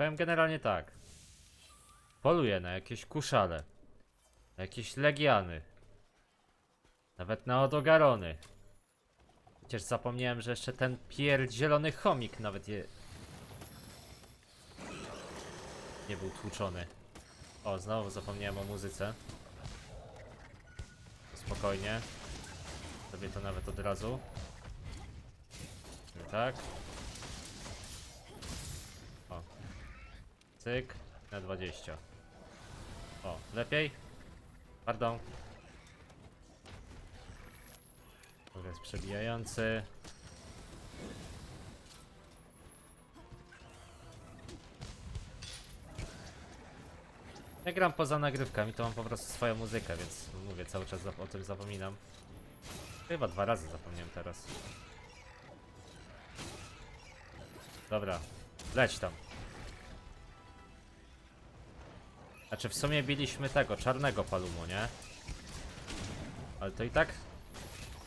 powiem generalnie tak. Poluję na jakieś kuszale. Na jakieś legiany. Nawet na odogarony. Przecież zapomniałem, że jeszcze ten pierdzielony chomik nawet je... Nie był tłuczony. O, znowu zapomniałem o muzyce. Spokojnie. Zrobię to nawet od razu. Tak. Cyk. Na 20. O, lepiej? Pardon. To jest przebijający. Ja gram poza nagrywkami, to mam po prostu swoją muzykę, więc mówię, cały czas o tym zapominam. Chyba dwa razy zapomniałem teraz. Dobra, leć tam. Znaczy w sumie biliśmy tego, czarnego palumu, nie? Ale to i tak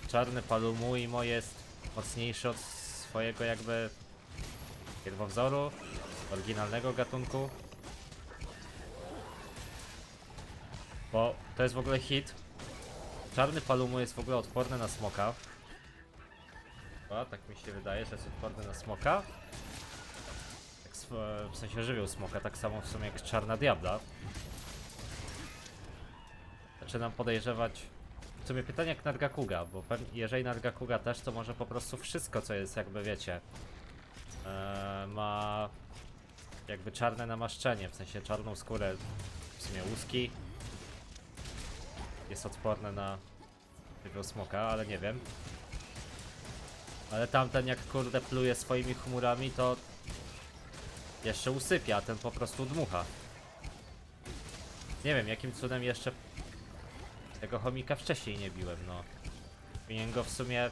czarny palumu i mo jest mocniejszy od swojego jakby pierwowzoru, oryginalnego gatunku. Bo to jest w ogóle hit. Czarny palumu jest w ogóle odporny na smoka. O, tak mi się wydaje, że jest odporny na smoka. W sensie żywioł smoka, tak samo w sumie jak czarna diabla. Zaczynam podejrzewać. W sumie pytanie jak Nargakuga, bo jeżeli Nargakuga też, to może po prostu wszystko, co jest jakby wiecie, e, ma jakby czarne namaszczenie, w sensie czarną skórę, w sumie łuski. Jest odporne na żywioł smoka, ale nie wiem. Ale tamten jak kurde pluje swoimi chmurami, to jeszcze usypia, a ten po prostu dmucha. Nie wiem, jakim cudem jeszcze tego chomika wcześniej nie biłem, no. Powinien go w sumie...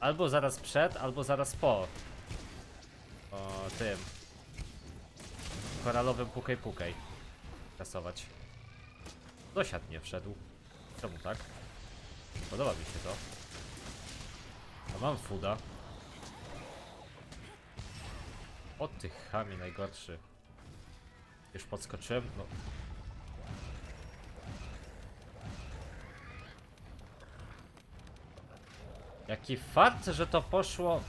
Albo zaraz przed, albo zaraz po. O tym. Koralowym pukaj pukaj. Kasować. Dosiad nie wszedł. Czemu tak? Podoba mi się to. A mam fuda. O tych chamie najgorszy. Już podskoczyłem? No. Jaki fart, że to poszło...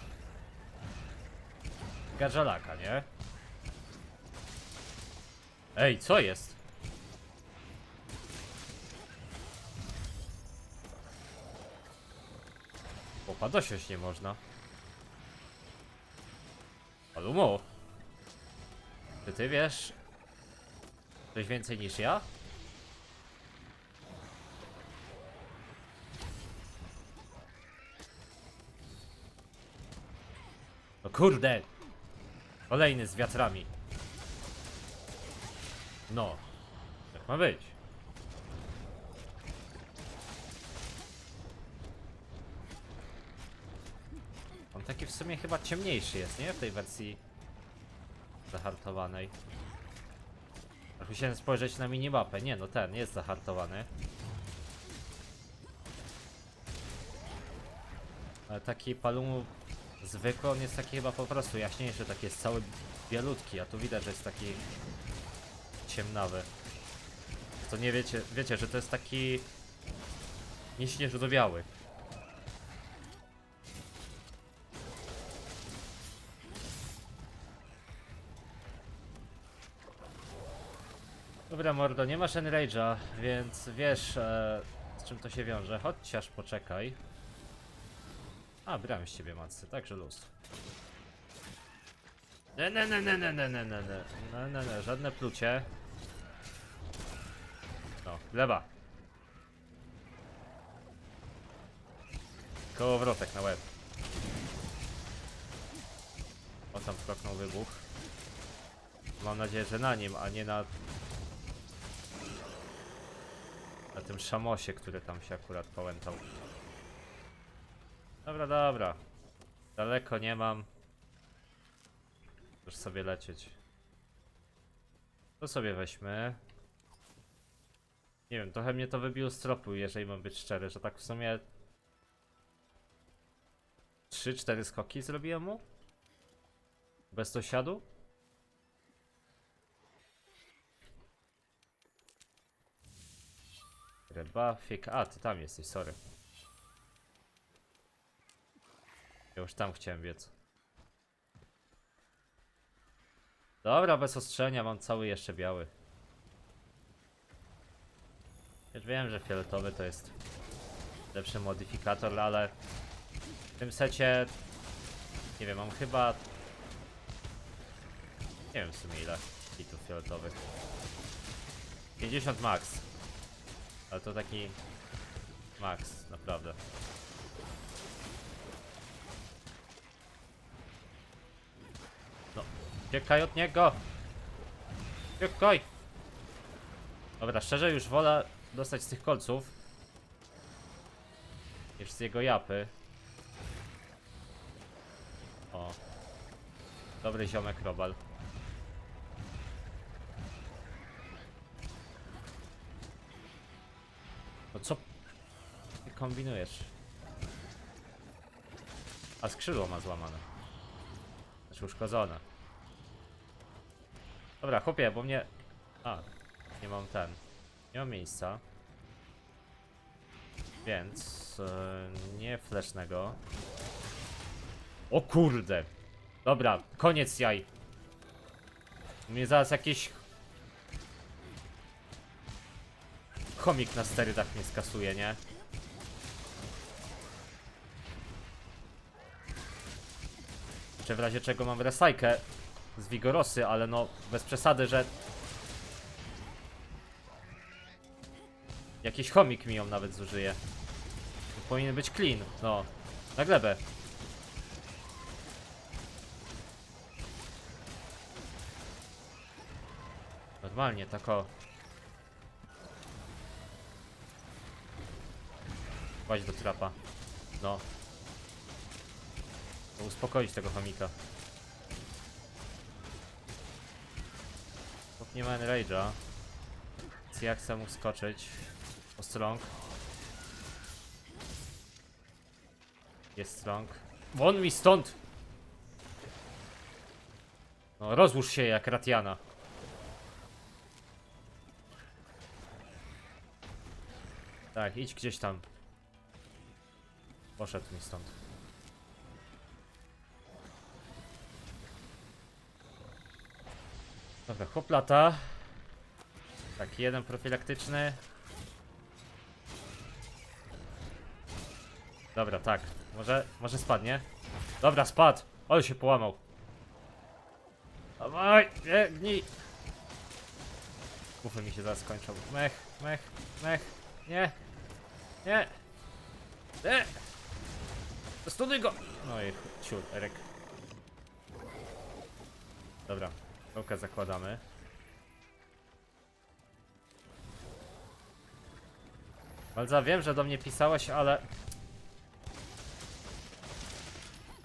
Gadżalaka, nie? Ej, co jest? Opa, dosiąść nie można. Alumo! Czy ty wiesz coś więcej niż ja? No kurde! Kolejny z wiatrami. No. Tak ma być. On taki w sumie chyba ciemniejszy jest, nie? W tej wersji zahartowanej. Aż musiałem spojrzeć na minimapę. Nie, no ten jest zahartowany. Ale taki palumu zwykły, on jest taki chyba po prostu jaśniejszy, taki jest cały bielutki, a tu widać, że jest taki ciemnawy. To nie wiecie, wiecie, że to jest taki nieśnieżno-biały. Dobra mordo, nie masz Enrage'a, więc wiesz e, z czym to się wiąże. Chociaż poczekaj. A, brałem z ciebie macy, także luz. Ne, ne, ne, ne, ne, ne, ne, ne, ne, ne, ne, ne, żadne plucie. No, lewa. Kołowrotek na łeb. O, tam proknął wybuch. Mam nadzieję, że na nim, a nie na... Na tym szamosie, który tam się akurat pałętał. Dobra, dobra. Daleko nie mam. Już sobie lecieć. To sobie weźmy. Nie wiem, trochę mnie to wybiło z tropu, jeżeli mam być szczery, że tak w sumie... 3-4 skoki zrobiłem mu? Bez to siadu? Rebafik. A, ty tam jesteś, sorry. Ja już tam chciałem biec. Dobra, bez ostrzenia mam cały jeszcze biały. Już wiem, że fioletowy to jest lepszy modyfikator, ale w tym secie nie wiem, mam chyba nie wiem w sumie ile hitów fioletowych 50 max ale to taki max, naprawdę. No, uciekaj od niego! Uciekaj! Dobra, szczerze już wolę dostać z tych kolców niż z jego japy. O. Dobry ziomek Robal co ty kombinujesz? A skrzydło ma złamane. Znaczy uszkodzone. Dobra, chłopie, bo mnie... A, nie mam ten. Nie mam miejsca. Więc... Yy, nie flesznego. O kurde! Dobra, koniec jaj. Mnie zaraz jakiś komik na sterydach mnie skasuje, nie? Czy w razie czego mam resajkę z Vigorosy, ale no bez przesady, że jakiś chomik mi ją nawet zużyje. To powinien być clean, no. Na glebę. Normalnie, tak o. Właź do trapa. No. To uspokoić tego chomika. Chłop nie ma enrage'a. Więc ja chcę mu skoczyć. O strong. Jest strong. Won mi stąd! No, rozłóż się jak Ratiana. Tak, idź gdzieś tam. Poszedł mi stąd. Dobra, chłop lata. Tak, jeden profilaktyczny. Dobra, tak. Może, może spadnie. Dobra, spadł. Ale się połamał. Dawaj, biegnij. Bufy mi się zaraz skończą. Mech, mech, mech. Nie. Nie. Nie. Studuj go! No i ciur, Erek. Dobra, rokę zakładamy. Balza, wiem, że do mnie pisałeś, ale...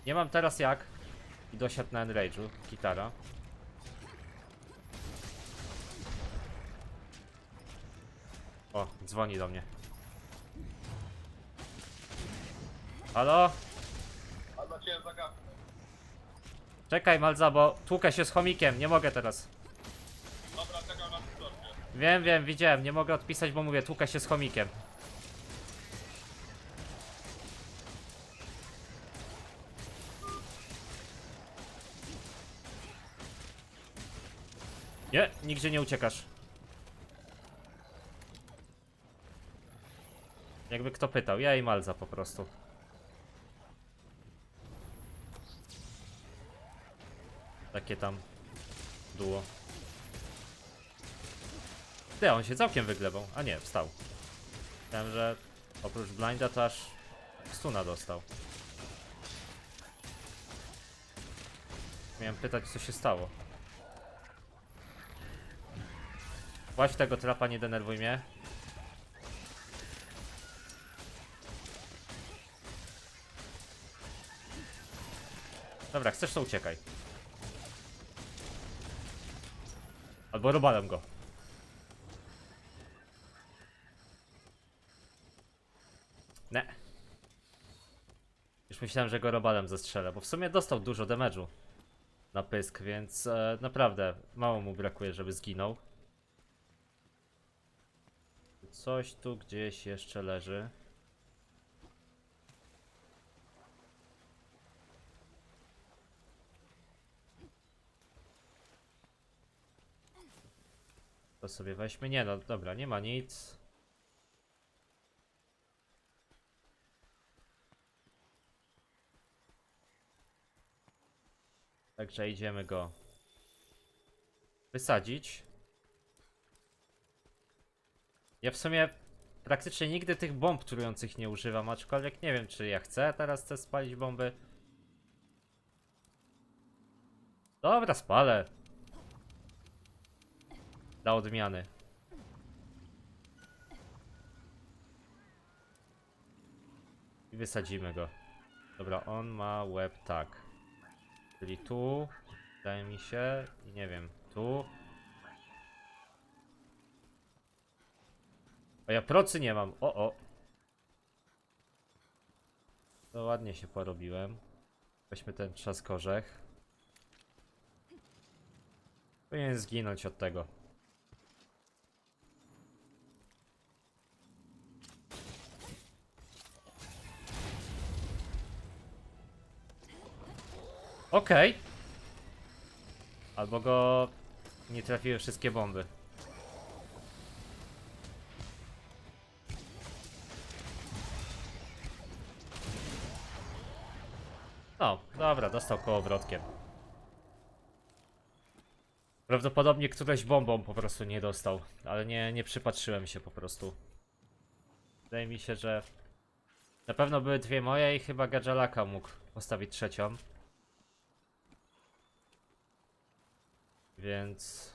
Nie mam teraz jak. I dosiadł na Enrage'u, gitara. O, dzwoni do mnie. Halo? Czekaj, Malza, bo tłukę się z chomikiem, nie mogę teraz. Dobra, czekam na historię. Wiem, wiem, widziałem, nie mogę odpisać, bo mówię, tłukę się z chomikiem. Nie, nigdzie nie uciekasz. Jakby kto pytał, ja i Malza po prostu. Takie tam duo. Ty, on się całkiem wyglebał. A nie, wstał. Myślałem, że oprócz blinda to aż stuna dostał. Miałem pytać, co się stało. Właź w tego trapa, nie denerwuj mnie. Dobra, chcesz to uciekaj. Albo robalem go. Ne. Już myślałem, że go robalem zestrzelę, bo w sumie dostał dużo damage'u. na pysk, więc e, naprawdę mało mu brakuje, żeby zginął. Coś tu gdzieś jeszcze leży. To sobie weźmy. Nie no, dobra, nie ma nic. Także idziemy go wysadzić. Ja w sumie praktycznie nigdy tych bomb trujących nie używam, aczkolwiek nie wiem czy ja chcę teraz chcę spalić bomby. Dobra, spalę. Dla odmiany. I wysadzimy go. Dobra, on ma łeb tak. Czyli tu, wydaje mi się, i nie wiem, tu. A ja procy nie mam, o o. To ładnie się porobiłem. Weźmy ten trzaskorzech. Powinien zginąć od tego. Okej. Albo go nie trafiły wszystkie bomby. No, dobra, dostał kołowrotkiem. Prawdopodobnie któreś bombą po prostu nie dostał, ale nie, nie przypatrzyłem się po prostu. Wydaje mi się, że na pewno były dwie moje i chyba Gadżalaka mógł postawić trzecią. Więc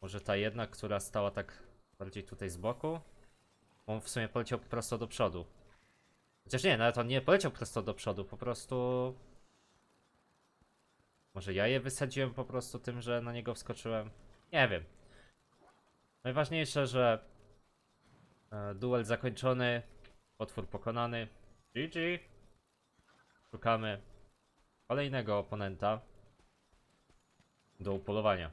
może ta jedna, która stała tak bardziej tutaj z boku. On w sumie poleciał prosto do przodu. Chociaż nie, nawet on nie poleciał prosto do przodu, po prostu. Może ja je wysadziłem po prostu tym, że na niego wskoczyłem. Nie wiem. Najważniejsze, że e, duel zakończony, potwór pokonany. GG. Szukamy kolejnego oponenta do upolowania.